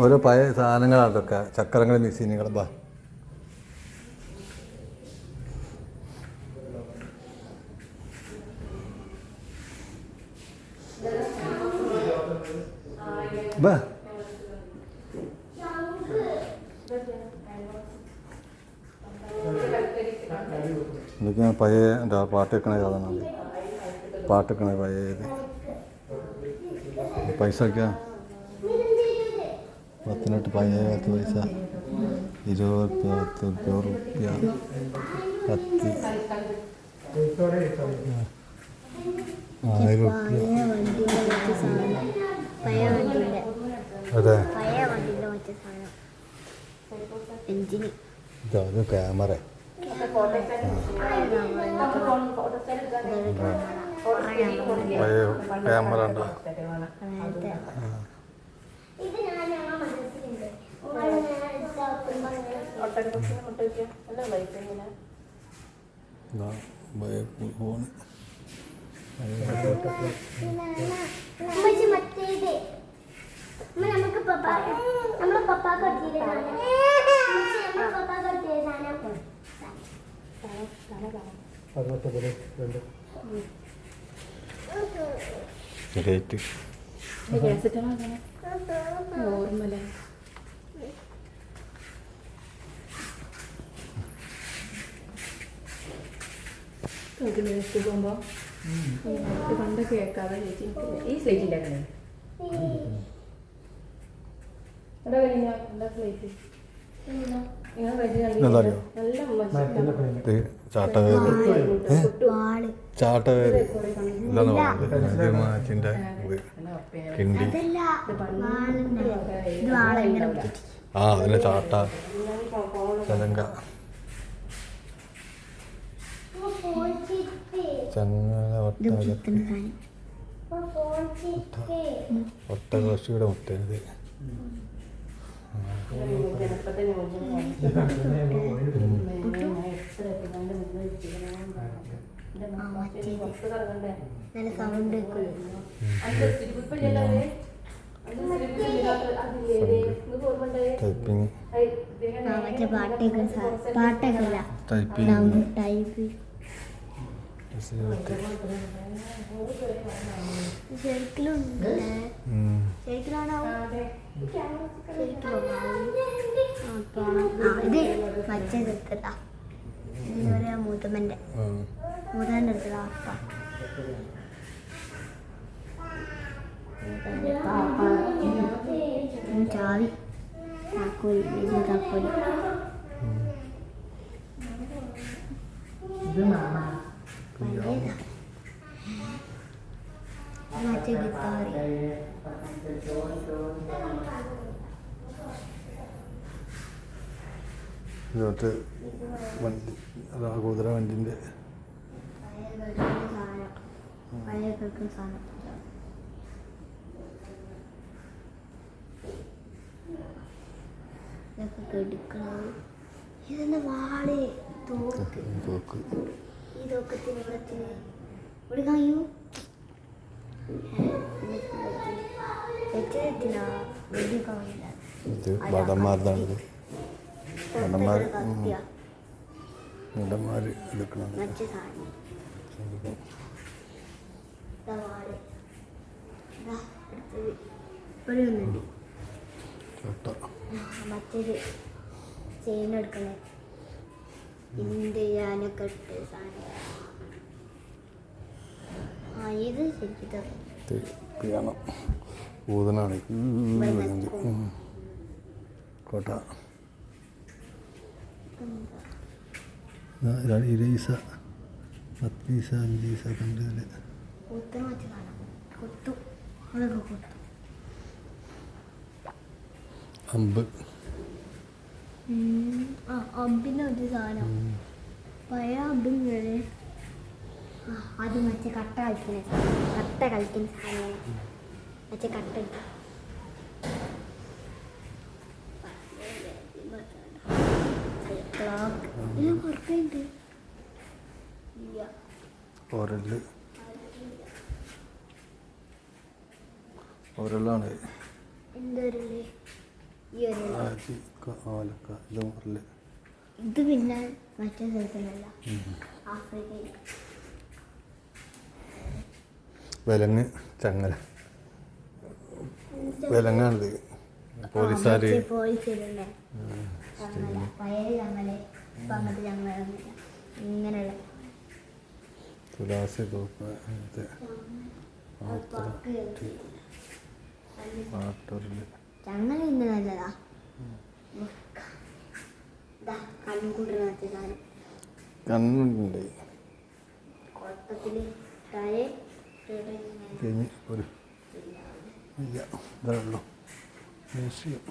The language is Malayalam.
ഓരോ പഴയ സാധനങ്ങളാണ് അതൊക്കെ ചക്രങ്ങൾ മെഷീനുകൾ ബാ. ബാ. ഇതൊക്കെ പഴയ എന്താ പാട്ട് വെക്കണ സാധനമാണ് പാട്ട് വെക്കണ പഴയത്. പൈസ ഒക്കെ പത്തിനെട്ട് പഴയ പത്ത് പൈസ ഇരുപത് പത്ത് റുപ്യ പത്ത്. ആയിരം റുപ്യ. അതെ. പഴയ വണ്ടിയുടെ വെച്ച ഇത് ക്യാമറ ഉണ്ടോ ഉമ്മ നമുക്ക് പപ്പ നമ്മളെ സാധനം. ഉമ്മച്ചി നമ്മളെ പപ്പാക്ക് എടുത്തില്ലേ സാധനം. റേറ്റ് പോകുമ്പോ പണ്ടൊക്കെ കേൾക്കാതെ ചേച്ചി ഈ സ്ലേറ്റ് ഉണ്ടാക്കണേ എടാ കഴിഞ്ഞ? എന്താ അറിയോ? ചാട്ടവേര് വാൾ ചാട്ടവേര് മാച്ചിന്റെ ഇത് കിണ്ടി ആ ചാട്ട ചലങ്ക ഫോൺ ചിപ്പ് ചങ്ങല നല്ല സൗണ്ട് ടൈപ്പിംഗ്. മറ്റേ പാട്ടൊക്കെ പാട്ടൊക്കെ അല്ല ടൈപ്പിംഗ്. ടൈപ്പ്. ശരിക്കലുണ്ട്. ശരിക്കലാണോ? ഇത് മറ്റേ പറയാ മൂത്തമ്മന്റെ. മൂത്തമ്മന്റെ എടുത്തതാ അപ്പ ചാവി. താക്കോലി താക്കോലി. മറ്റേ ഗിത്താറ്. ഇതിനകത്ത് വണ്ടി അതാ കുതിര വണ്ടിന്റെ പഴയ കളിക്കുന്ന സാധനം ഇതൊക്കെ കെടുക്കണത് ഇതെന്നെ വാൾ തോക്ക് തോക്ക് ഈ തോക്കത്തിന് ഇവിടത്തിന് ഇവിടെ കഴിയൂ വെച്ചെത്തിനാ വലിയ കാണില്ല ഇത് എടുക്കണം ഇവിടെ ഒന്നുണ്ട് മറ്റേത് ചെയിൻ എടുക്കണേ ഇന്ത്യ ഞാനൊക്കെ ഇട്ട് സാധനം ആ ഇത് ശരിക്കും ഊതനാണ് കോട്ട ഇരൈസ പത്ത് പൈസ അഞ്ച് കുത്തു അതൊക്കെ കുത്തു. അമ്പ്. അമ്പിന്റെ ഒരു സാധനം. പഴയ അമ്പിങ്ങനെ അത് മറ്റേ കട്ട കളിക്കുന്ന കട്ട കളിക്കുന്ന സാധനം. മറ്റേ കട്ട ക്ലോക്ക് കുറക്കുണ്ട് ഇല്ല ഓരൽ. ഓരല്ലാണ് ഓലക്ക ഇത് മുറിൽ ഇത് പിന്നെ മറ്റേ സ്ഥലത്തിനല്ല ആഫ്രിക്കയിൽ. വിലങ്ങ് ചങ്ങല. വിലങ്ങാണിത്. പോലീസുകാർ പഴയ ചങ്ങല. ഇങ്ങനെയുള്ള തുലാസി തൂപ്പ് ഇന്ന് നല്ലതാ. കണ്ണുണ്ട് കഴിഞ്ഞ് ഒരു ഇല്ല. ഇതേ ഉള്ളൂ. മ്യൂസിയം.